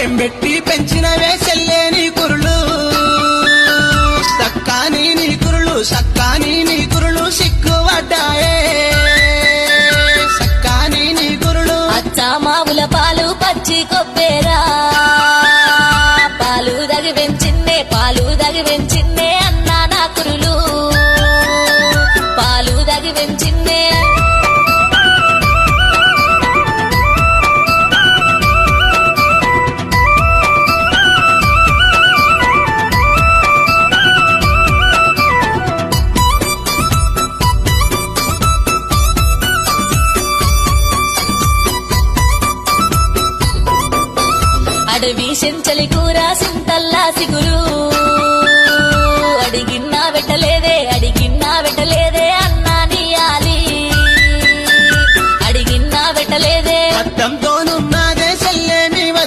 ఏం పెట్టి పెంచినవే చెల్లేని కురులు? సక్కాని నీ కురులు సక్కాని నీ కురులు సిగ్గుపడ్డాయే. సక్కాని నీ కురులు. అచ్చా మావుల పాలు పచ్చి కొబ్బేరా. పాలు దగి పెంచిందే పాలు దగి పెంచిందే అడవి చెంచలి కూర సింతల్లా సిగురు అడిగిన్నా పెట్టలేదే అడిగిన్నా పెట్టలేదే అన్నా నియాలి. అడిగిన్నా పెట్టలేదే అర్థంతో